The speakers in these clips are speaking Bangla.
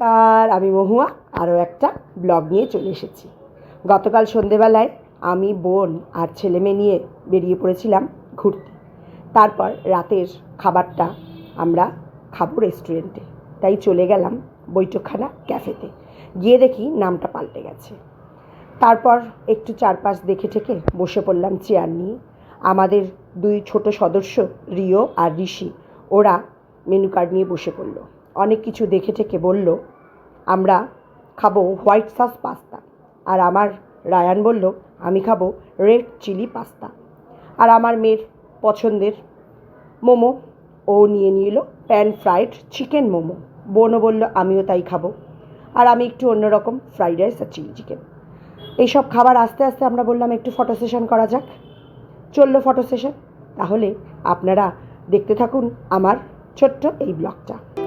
নমস্কার আমি মহুয়া আরও একটা ব্লগ নিয়ে চলে এসেছি। গতকাল সন্ধেবেলায় আমি, বোন আর ছেলে মেয়ে নিয়ে বেরিয়ে পড়েছিলাম ঘুরতে। তারপর রাতের খাবারটা আমরা খাব রেস্টুরেন্টে। তাই চলে গেলাম বৈঠকখানা ক্যাফেতে। গিয়ে দেখি নামটা পাল্টে গেছে। তারপর একটু চারপাশ দেখে ঠেকে বসে পড়লাম চেয়ার নিয়ে। আমাদের দুই ছোট সদস্য রিও আর ঋষি, ওরা মেনু কার্ড নিয়ে বসে পড়ল। অনেক কিছু দেখে ঠেকে বলল, আমরা খাব হোয়াইট সস পাস্তা। আর আমার রায়ান বলল, আমি খাব রেড চিলি পাস্তা। আর আমার মেয়ের পছন্দের মোমো, ও নিয়ে নিল প্যান ফ্রাইড চিকেন মোমো। বোনও বলল, আমিও তাই খাব। আর আমি একটু অন্যরকম ফ্রাইড রাইস আর চিলি চিকেন। এইসব খাবার আস্তে আস্তে আমরা বললাম, একটু ফটো সেশন করা যাক। চলল ফটো সেশন। তাহলে আপনারা দেখতে থাকুন আমার ছোট্ট এই ব্লগটা।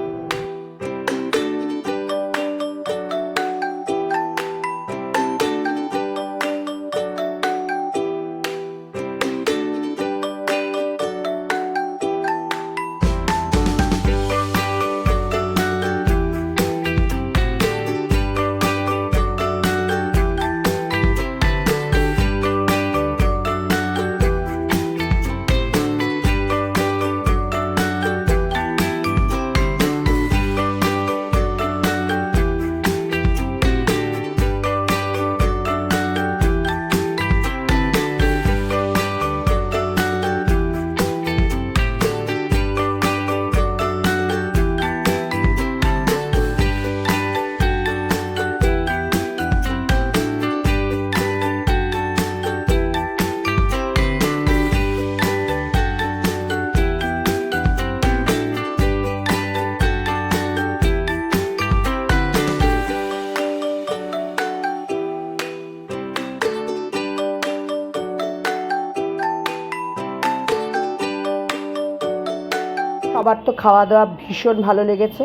সবার তো খাওয়া দাওয়া ভীষণ ভালো লেগেছে।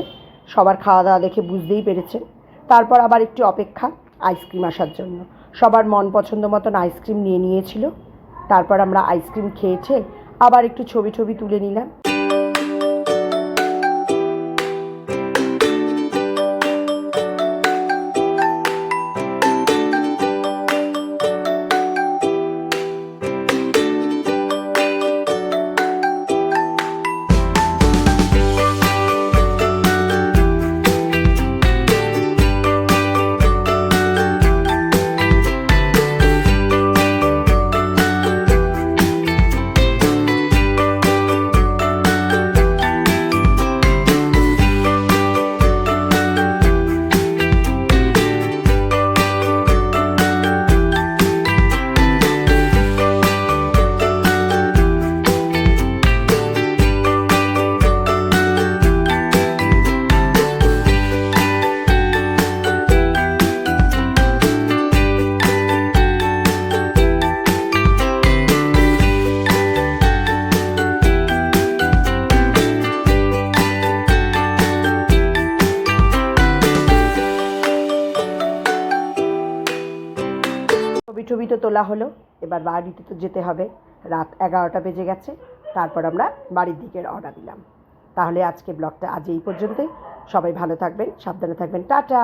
সবার খাওয়া দাওয়া দেখে বুঝতেই পেরেছেন। তারপর আবার একটি অপেক্ষা আইসক্রিম আসার জন্য। সবার মন পছন্দ মতন আইসক্রিম নিয়ে নিয়েছিল। তারপর আমরা আইসক্রিম খেয়েছে। আবার একটু ছবি ছবি তুলে নিলাম। ছবি তো তোলা হলো, এবার বাড়িতে তো যেতে হবে। রাত এগারোটা বেজে গেছে, তারপর আমরা বাড়ির দিকে রওনা দিলাম। তাহলে আজকে ব্লগটা আজ এই পর্যন্তই। সবাই ভালো থাকবেন, সাবধানে থাকবেন। টাটা!